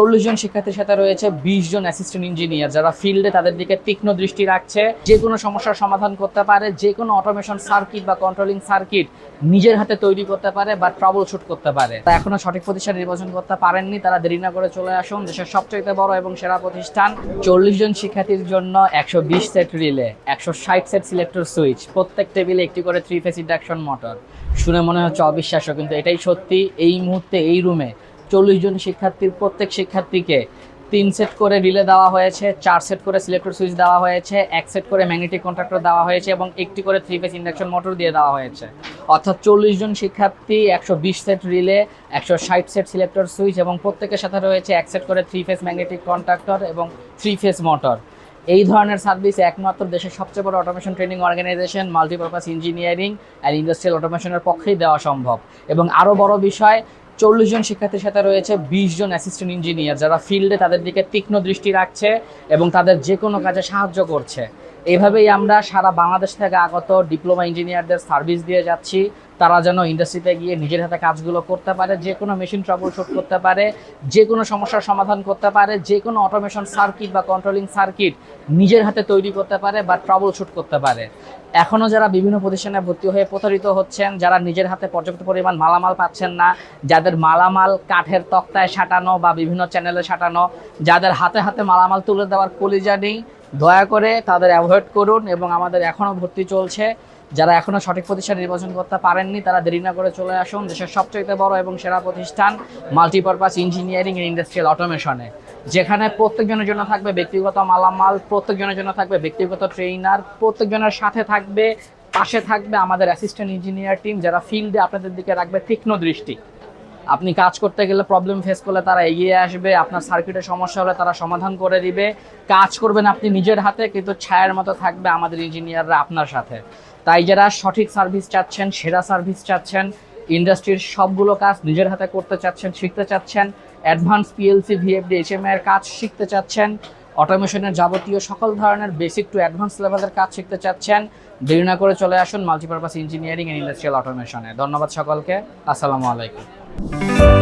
চল্লিশ জন শিক্ষার্থীর সাথে রয়েছে, বিশ জন অ্যাসিস্ট্যান্ট ইঞ্জিনিয়ার যারা ফিল্ডে তাদের দিকে তীক্ষ্ণ দৃষ্টি রাখছে। যে কোনো সমস্যার সমাধান করতে পারে, যে কোনো অটোমেশন সার্কিট বা কন্ট্রোলিং সার্কিট নিজের হাতে তৈরি করতে পারে বা ট্রাবল শুট করতে পারে। তা এখনও সঠিক প্রতিষ্ঠান নির্বাচন করতে পারেননি, তারা দেরি না করে চলে আসুন দেশের সবচেয়ে বড় এবং সেরা প্রতিষ্ঠান। চল্লিশ জন শিক্ষার্থীর জন্য একশো বিশ সেট রিলে একশো ষাট সেট সিলেক্টর সুইচ প্রত্যেক টেবিলে একটি করে থ্রি ফেস ইন্ডাকশন মোটর শুনে মনে হচ্ছে অবিশ্বাস্য, কিন্তু এটাই সত্যি। এই মুহূর্তে এই রুমে চল্লিশ জন শিক্ষার্থীর, প্রত্যেক শিক্ষার্থীকে তিন সেট করে রিলে দেওয়া হয়েছে, চার সেট করে সিলেক্টর সুইচ দেওয়া হয়েছে, এক সেট করে ম্যাগনেটিক কন্ট্রাক্টর দেওয়া হয়েছে এবং একটি করে থ্রি ফেস ইন্ডাকশন মোটর দিয়ে দেওয়া হয়েছে। অর্থাৎ চল্লিশ জন শিক্ষার্থী, একশো বিশ সেট রিলে একশো ষাট সেট সিলেক্টর সুইচ এবং প্রত্যেকের সাথে রয়েছে এক সেট করে থ্রি ফেস ম্যাগনেটিক কন্ট্রাক্টর এবং থ্রি ফেস মোটর এই ধরনের সার্ভিস একমাত্র দেশের সবচেয়ে বড় automation training organisation multipurpose engineering and industrial অটোমেশনের পক্ষেই দেওয়া সম্ভব। এবং আরও বড় বিষয় চল্লিশ জন শিক্ষার্থীর সাথে রয়েছে, বিশ জন অ্যাসিস্ট্যান্ট ইঞ্জিনিয়ার যারা ফিল্ডে তাদের দিকে তীক্ষ্ণ দৃষ্টি রাখছে এবং তাদের যে কোনো কাজে সাহায্য করছে। এভাবেই আমরা সারা বাংলাদেশ থেকে আগত ডিপ্লোমা ইঞ্জিনিয়ারদের সার্ভিস দিয়ে যাচ্ছি। তারা যেন ইন্ডাস্ট্রিতে গিয়ে নিজের হাতে কাজগুলো করতে পারে, যে কোনো মেশিন ট্রাবল শুট করতে পারে, যে কোনো সমস্যার সমাধান করতে পারে, যে কোনো অটোমেশন সার্কিট বা কন্ট্রোলিং সার্কিট নিজের হাতে তৈরি করতে পারে বা ট্রাবল শুট করতে পারে। এখনও যারা বিভিন্ন প্রতিষ্ঠানে ভর্তি হয়ে প্রতারিত হচ্ছেন, যারা নিজের হাতে পর্যাপ্ত পরিমাণ মালামাল পাচ্ছেন না, যাদের মালামাল কাঠের তক্তায় সাঁটানো বা বিভিন্ন চ্যানেলে সাঁটানো, যাদের হাতে হাতে মালামাল তুলে দেওয়ার কলিজা নেই দয়া করে তাদের অ্যাভয়েড করুন এবং আমাদের এখনও ভর্তি চলছে। যারা এখনও সঠিক প্রতিষ্ঠান নির্বাচন করতে পারেননি, তারা দেরি না করে চলে আসুন। দেশের সবচেয়ে বড় এবং সেরা প্রতিষ্ঠান মাল্টিপারপাস ইঞ্জিনিয়ারিং অ্যান্ড ইন্ডাস্ট্রিয়াল অটোমেশনে যেখানে প্রত্যেকজনের জন্য থাকবে ব্যক্তিগত মালামাল, প্রত্যেকজনের জন্য থাকবে ব্যক্তিগত ট্রেইনার প্রত্যেকজনের সাথে থাকবে, পাশে থাকবে আমাদের অ্যাসিস্ট্যান্ট ইঞ্জিনিয়ার টিম যারা ফিল্ডে আপনাদের দিকে রাখবে তীক্ষ্ণ দৃষ্টি। আপনি কাজ করতে গেলে প্রবলেম ফেস করলে তারা এগিয়ে আসবে, আপনার সার্কিটের সমস্যা হলে তারা সমাধান করে দিবে। কাজ করবেন আপনি নিজের হাতে, কিন্তু ছায়ার মতো থাকবে আমাদের ইঞ্জিনিয়াররা আপনার সাথে। তাই যারা সঠিক সার্ভিস চাচ্ছেন, সেরা সার্ভিস চাচ্ছেন ইন্ডাস্ট্রির সবগুলো কাজ নিজের হাতে করতে চাচ্ছেন, শিখতে চাচ্ছেন অ্যাডভান্স পিএলসি ভিএফডি এইচএমআই এর কাজ শিখতে চাচ্ছেন অটোমেশনের যাবতীয় সকল ধরনের বেসিক টু অ্যাডভান্স লেভেলের কাজ শিখতে চাচ্ছেন, দেরি না করে চলে আসুন মাল্টিপারপাস ইঞ্জিনিয়ারিং অ্যান্ড ইন্ডাস্ট্রিয়াল অটোমেশনে ধন্যবাদ সকলকে। আসসালামু আলাইকুম। Música